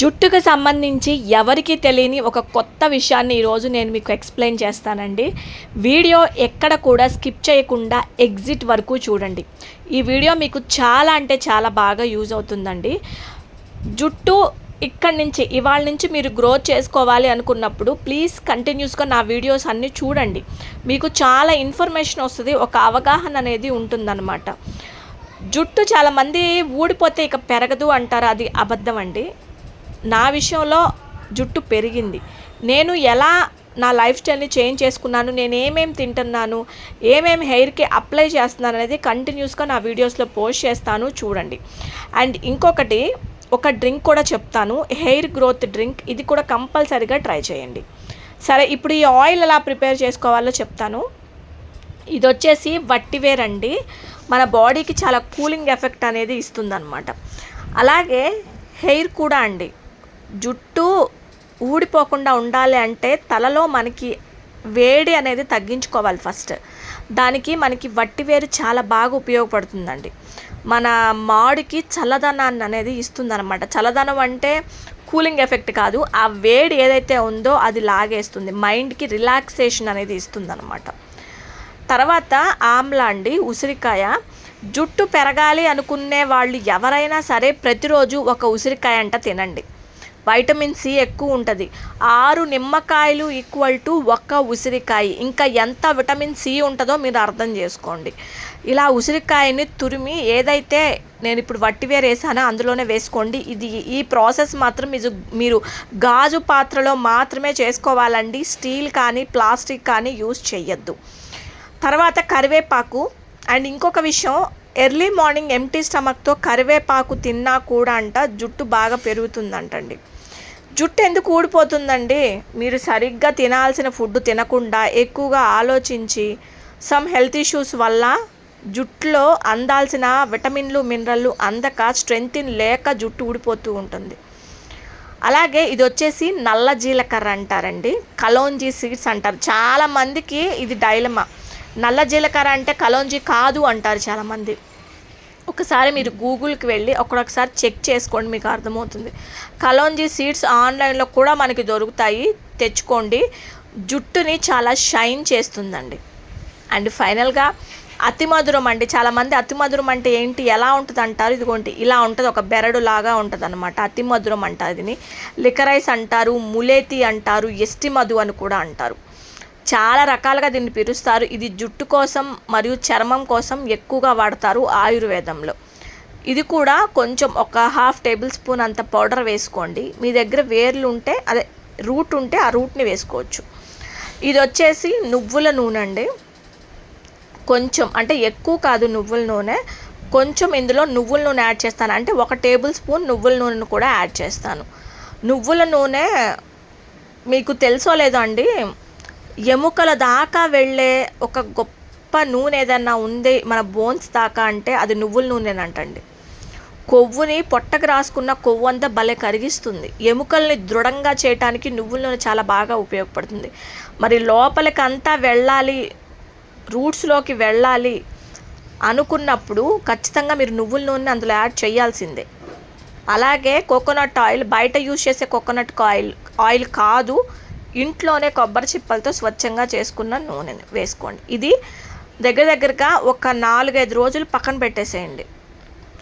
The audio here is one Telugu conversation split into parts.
జుట్టుకు సంబంధించి ఎవరికి తెలియని ఒక కొత్త విషయాన్ని ఈరోజు నేను మీకు ఎక్స్ప్లెయిన్ చేస్తానండి. వీడియో ఎక్కడ కూడా స్కిప్ చేయకుండా ఎగ్జిట్ వరకు చూడండి. ఈ వీడియో మీకు చాలా అంటే చాలా బాగా యూజ్ అవుతుందండి. జుట్టు ఇక్కడి నుంచి ఇవాళ నుంచి మీరు గ్రోత్ చేసుకోవాలి అనుకున్నప్పుడు ప్లీజ్ కంటిన్యూస్గా నా వీడియోస్ అన్నీ చూడండి. మీకు చాలా ఇన్ఫర్మేషన్ వస్తుంది ఒక అవగాహన అనేది ఉంటుందన్నమాట. జుట్టు చాలామంది ఊడిపోతే ఇక పెరగదు అంటారు అది అబద్ధం అండి. నా విషయంలో జుట్టు పెరిగింది. నేను ఎలా నా లైఫ్ స్టైల్ని చేంజ్ చేసుకున్నాను నేను ఏమేమి తింటున్నాను ఏమేమి హెయిర్కి అప్లై చేస్తున్నాను అనేది కంటిన్యూస్గా నా వీడియోస్లో పోస్ట్ చేస్తాను చూడండి. అండ్ ఇంకొకటి ఒక డ్రింక్ కూడా చెప్తాను. హెయిర్ గ్రోత్ డ్రింక్ ఇది కూడా కంపల్సరీగా ట్రై చేయండి. సరే ఇప్పుడు ఈ ఆయిల్ ఎలా ప్రిపేర్ చేసుకోవాలో చెప్తాను. ఇది వచ్చేసి వట్టివేర్ అండి. మన బాడీకి చాలా కూలింగ్ ఎఫెక్ట్ అనేది ఇస్తుందన్నమాట. అలాగే హెయిర్ కూడా అండి. జుట్టు ఊడిపోకుండా ఉండాలి అంటే తలలో మనకి వేడి అనేది తగ్గించుకోవాలి ఫస్ట్. దానికి మనకి వట్టి వేరు చాలా బాగా ఉపయోగపడుతుందండి. మన మాడికి చల్లదనాన్ని అనేది ఇస్తుందన్నమాట. చల్లదనం అంటే కూలింగ్ ఎఫెక్ట్ కాదు ఆ వేడి ఏదైతే ఉందో అది లాగేస్తుంది. మైండ్కి రిలాక్సేషన్ అనేది ఇస్తుందన్నమాట. తర్వాత ఆమ్లా అండి ఉసిరికాయ. జుట్టు పెరగాలి అనుకునే వాళ్ళు ఎవరైనా సరే ప్రతిరోజు ఒక ఉసిరికాయ అంట తినండి. వైటమిన్ సి ఎక్కువ ఉంటుంది. ఆరు నిమ్మకాయలు ఈక్వల్ టు ఒక్క ఉసిరికాయ. ఇంకా ఎంత విటమిన్ సి ఉంటుందో మీరు అర్థం చేసుకోండి. ఇలా ఉసిరికాయని తురిమి ఏదైతే నేను ఇప్పుడు వట్టివేరు వేసానో అందులోనే వేసుకోండి. ఇది ఈ ప్రాసెస్ మాత్రం మీరు మీరు గాజు పాత్రలో మాత్రమే చేసుకోవాలండి. స్టీల్ కానీ ప్లాస్టిక్ కానీ యూజ్ చేయొద్దు తర్వాత కరివేపాకు. అండ్ ఇంకొక విషయం ఎర్లీ మార్నింగ్ ఎంటీ స్టమక్తో కరివేపాకు తిన్నా కూడా అంట జుట్టు బాగా పెరుగుతుందంటండి. జుట్టు ఎందుకు ఊడిపోతుందండి? మీరు సరిగ్గా తినాల్సిన ఫుడ్ తినకుండా ఎక్కువగా ఆలోచించి సమ్ హెల్త్ ఇష్యూస్ వల్ల జుట్టులో అందాల్సిన విటమిన్లు మినరల్లు అందక స్ట్రెంగ్తిన్ లేక జుట్టు ఊడిపోతూ ఉంటుంది. అలాగే ఇది వచ్చేసి నల్ల జీలకర్ర అంటారండి. కలోంజీ సీడ్స్ అంటారు. చాలామందికి ఇది డైలమా. నల్ల జీలకర్ర అంటే కలోంజీ కాదు అంటారు చాలామంది ఒకసారి మీరు గూగుల్కి వెళ్ళి ఒక్కొక్కసారి చెక్ చేసుకోండి మీకు అర్థమవుతుంది. కలోంజీ సీడ్స్ ఆన్లైన్లో కూడా మనకి దొరుకుతాయి. తెచ్చుకోండి. జుట్టుని చాలా షైన్ చేస్తుందండి. అండ్ ఫైనల్గా అతి మధురం అండి. చాలామంది అతి మధురం అంటే ఏంటి ఎలా ఉంటుంది అంటారు ఇదిగోండి ఇలా ఉంటుంది ఒక బెరడు లాగా ఉంటుంది అనమాట అతి మధురం అంటారు దీన్ని. లికరైస్ అంటారు ములేతి అంటారు ఎస్టి మధు అని కూడా అంటారు. చాలా రకాలుగా దీన్ని పిలుస్తారు. ఇది జుట్టు కోసం మరియు చర్మం కోసం ఎక్కువగా వాడతారు ఆయుర్వేదంలో. ఇది కూడా కొంచెం ఒక హాఫ్ టేబుల్ స్పూన్ అంత పౌడర్ వేసుకోండి. మీ దగ్గర వేర్లు ఉంటే అదే రూట్ ఉంటే ఆ రూట్ని వేసుకోవచ్చు. ఇది వచ్చేసి నువ్వుల నూనె అండి. కొంచెం అంటే ఎక్కువ కాదు నువ్వుల నూనె. కొంచెం ఇందులో నువ్వుల నూనె యాడ్ చేస్తాను. అంటే ఒక టేబుల్ స్పూన్ నువ్వుల నూనెను కూడా యాడ్ చేస్తాను. నువ్వుల నూనె మీకు తెలుసో లేదో అండి ఎముకల దాకా వెళ్ళే ఒక గొప్ప నూనె ఏదన్నా ఉంది మన బోన్స్ దాకా అంటే అది నువ్వుల నూనెనంటండి. కొవ్వుని పొట్టకు రాసుకున్న కొవ్వు అంతా భలే కరిగిస్తుంది. ఎముకల్ని దృఢంగా చేయటానికి నువ్వుల నూనె చాలా బాగా ఉపయోగపడుతుంది. మరి లోపలికి అంతా వెళ్ళాలి రూట్స్లోకి వెళ్ళాలి అనుకున్నప్పుడు ఖచ్చితంగా మీరు నువ్వుల నూనె అందులో యాడ్ చేయాల్సిందే. అలాగే కోకోనట్ ఆయిల్ బయట యూజ్ చేసే కోకోనట్ ఆయిల్ ఆయిల్ కాదు ఇంట్లోనే కొబ్బరి చిప్పలతో స్వచ్ఛంగా చేసుకున్న నూనెని వేసుకోండి. ఇది దగ్గర దగ్గరగా ఒక నాలుగైదు రోజులు పక్కన పెట్టేసేయండి.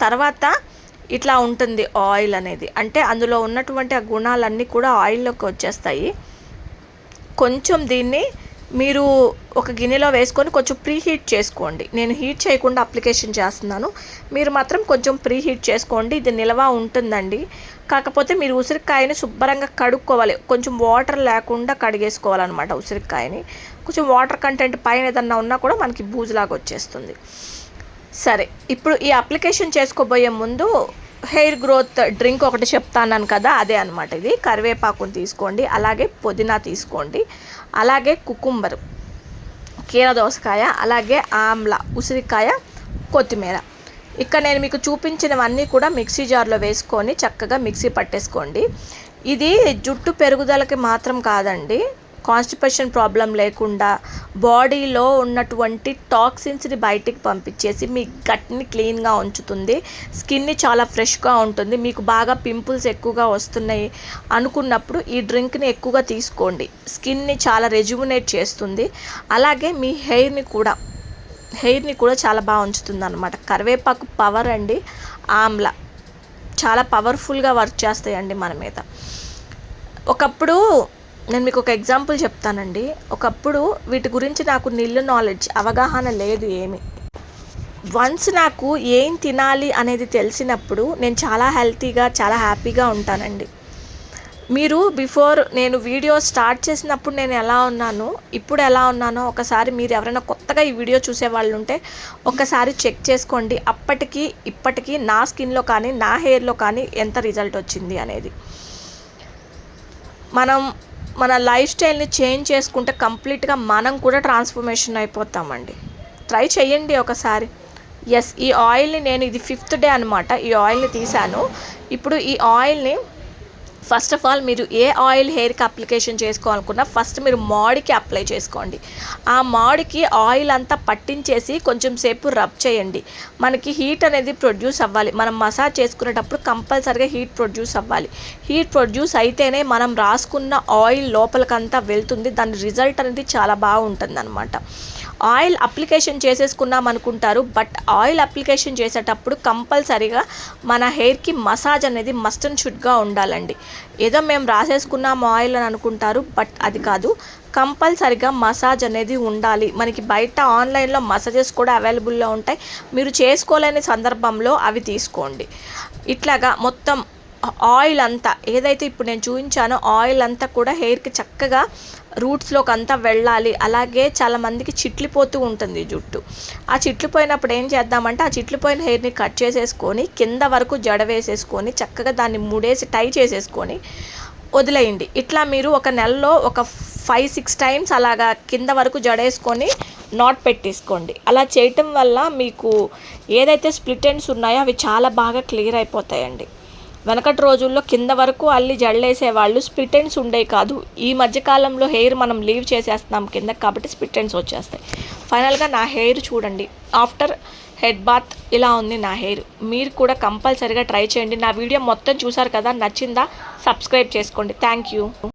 తర్వాత ఇట్లా ఉంటుంది ఆయిల్ అనేది. అంటే అందులో ఉన్నటువంటి ఆ గుణాలన్నీ కూడా ఆయిల్లోకి వచ్చేస్తాయి. కొంచెం దీన్ని మీరు ఒక గిన్నెలో వేసుకొని కొంచెం ప్రీ హీట్ చేసుకోండి. నేను హీట్ చేయకుండా అప్లికేషన్ చేస్తున్నాను. మీరు మాత్రం కొంచెం ప్రీ హీట్ చేసుకోండి. ఇది నిల్వ ఉంటుందండి. కాకపోతే మీరు ఉసిరికాయని శుభ్రంగా కడుక్కోవాలి. కొంచెం వాటర్ లేకుండా కడిగేసుకోవాలన్నమాట ఉసిరికాయని. కొంచెం వాటర్ కంటెంట్ పైన ఏదన్నా ఉన్నా కూడా మనకి బూజులాగా వచ్చేస్తుంది. సరే ఇప్పుడు ఈ అప్లికేషన్ చేసుకోబోయే ముందు హెయిర్ గ్రోత్ డ్రింక్ ఒకటి చెప్తాను కదా అదే అనమాట ఇది. కరివేపాకుని తీసుకోండి అలాగే పుదీనా తీసుకోండి అలాగే కుకుంబరు కీర దోసకాయ అలాగే ఆమ్ల ఉసిరికాయ కొత్తిమీర. ఇక్కడ నేను మీకు చూపించినవన్నీ కూడా మిక్సీ జార్లో వేసుకొని చక్కగా మిక్సీ పట్టేసుకోండి. ఇది జుట్టు పెరుగుదలకి మాత్రం కాదండి. కాన్స్టిపేషన్ ప్రాబ్లం లేకుండా బాడీలో ఉన్నటువంటి టాక్సిన్స్ని బయటికి పంపించేసి మీ గట్ని క్లీన్గా ఉంచుతుంది. స్కిన్ని చాలా ఫ్రెష్గా ఉంటుంది. మీకు బాగా పింపుల్స్ ఎక్కువగా వస్తున్నాయి అనుకున్నప్పుడు ఈ డ్రింక్ని ఎక్కువగా తీసుకోండి. స్కిన్ని చాలా రెజ్యుమినేట్ చేస్తుంది. అలాగే మీ హెయిర్ని కూడా హెయిర్ని కూడా చాలా బాగా ఉంచుతుంది అనమాట కరివేపాకు పవర్ అండి ఆమ్ల. చాలా పవర్ఫుల్గా వర్క్ చేస్తాయండి మన మీద. ఒకప్పుడు నేను మీకు ఒక ఎగ్జాంపుల్ చెప్తానండి. ఒకప్పుడు వీటి గురించి నాకు నిల్లు నాలెడ్జ్ అవగాహన లేదు ఏమి. వన్స్ నాకు ఏం తినాలి అనేది తెలిసినప్పుడు నేను చాలా హెల్తీగా చాలా హ్యాపీగా ఉంటానండి. మీరు బిఫోర్ నేను వీడియో స్టార్ట్ చేసినప్పుడు నేను ఎలా ఉన్నాను ఇప్పుడు ఎలా ఉన్నానో ఒకసారి మీరు ఎవరైనా కొత్తగా ఈ వీడియో చూసే వాళ్ళు ఉంటే ఒకసారి చెక్ చేసుకోండి. అప్పటికి ఇప్పటికీ నా స్కిన్లో కానీ నా హెయిర్లో కానీ ఎంత రిజల్ట్ వచ్చింది అనేది. మనం మన లైఫ్ స్టైల్ని చేంజ్ చేసుకుంటే కంప్లీట్గా మనం కూడా ట్రాన్స్ఫర్మేషన్ అయిపోతామండి. ట్రై చేయండి ఒకసారి. ఎస్ ఈ ఆయిల్ని నేను ఇది ఫిఫ్త్ డే అనమాట ఈ ఆయిల్ని తీశాను ఇప్పుడు ఈ ఆయిల్ని ఫస్ట్ ఆఫ్ ఆల్ మీరు ఏ ఆయిల్ హెయిర్కి అప్లికేషన్ చేసుకోవాలనుకున్నా ఫస్ట్ మీరు మాడికి అప్లై చేసుకోండి. ఆ మాడికి ఆయిల్ అంతా పట్టించేసి కొంచెం సేపు రబ్ చేయండి. మనకి హీట్ అనేది ప్రొడ్యూస్ అవ్వాలి. మనం మసాజ్ చేసుకునేటప్పుడు కంపల్సరిగా హీట్ ప్రొడ్యూస్ అవ్వాలి. హీట్ ప్రొడ్యూస్ అయితేనే మనం రాసుకున్న ఆయిల్ లోపలికంతా వెళ్తుంది. దాని రిజల్ట్ అనేది చాలా బాగుంటుంది అనమాట ఆయిల్ అప్లికేషన్ చేసేసుకున్నాం అనుకుంటారు. బట్ ఆయిల్ అప్లికేషన్ చేసేటప్పుడు కంపల్సరీగా మన హెయిర్కి మసాజ్ అనేది మస్ట్ అండ్ షుడ్గా ఉండాలండి. ఏదో మేము రాసేసుకున్నాం ఆయిల్ అని అనుకుంటారు. బట్ అది కాదు. కంపల్సరిగా మసాజ్ అనేది ఉండాలి. మనకి బయట ఆన్లైన్లో మసాజెస్ కూడా అవైలబుల్లో ఉంటాయి. మీరు చేసుకోలేని సందర్భంలో అవి తీసుకోండి. ఇట్లాగా మొత్తం ఆయిల్ అంతా ఏదైతే ఇప్పుడు నేను చూపించానో ఆయిల్ అంతా కూడా హెయిర్కి చక్కగా రూట్స్లోకి అంతా వెళ్ళాలి. అలాగే చాలామందికి చిట్లిపోతూ ఉంటుంది జుట్టు. ఆ చిట్లిపోయినప్పుడు ఏం చేద్దామంటే ఆ చిట్లిపోయిన హెయిర్ని కట్ చేసేసుకొని కింద వరకు జడ వేసేసుకొని చక్కగా దాన్ని ముడేసి టై చేసేసుకొని వదిలేయండి. ఇట్లా మీరు ఒక నెలలో ఒక ఫైవ్ సిక్స్ టైమ్స్ అలాగా కింద వరకు జడేసుకొని నాట్ పెట్టేసుకోండి. అలా చేయటం వల్ల మీకు ఏదైతే స్ప్లిట్ ఎండ్స్ ఉన్నాయో అవి చాలా బాగా క్లియర్ అయిపోతాయండి. వెనకటి రోజుల్లో కింద వరకు అల్లి జడలేసేవాళ్ళు స్ప్లిట్ ఎండ్స్ ఉండేవి కాదు. ఈ మధ్యకాలంలో హెయిర్ మనం లీవ్ చేసేస్తున్నాం కింద కాబట్టి స్ప్లిట్ ఎండ్స్ వచ్చేస్తాయి. ఫైనల్గా నా హెయిర్ చూడండి. ఆఫ్టర్ హెడ్ బాత్ ఇలా ఉంది నా హెయిర్ మీరు కూడా కంపల్సరిగా ట్రై చేయండి. నా వీడియో మొత్తం చూసారు కదా? నచ్చిందా? సబ్స్క్రైబ్ చేసుకోండి. Thank you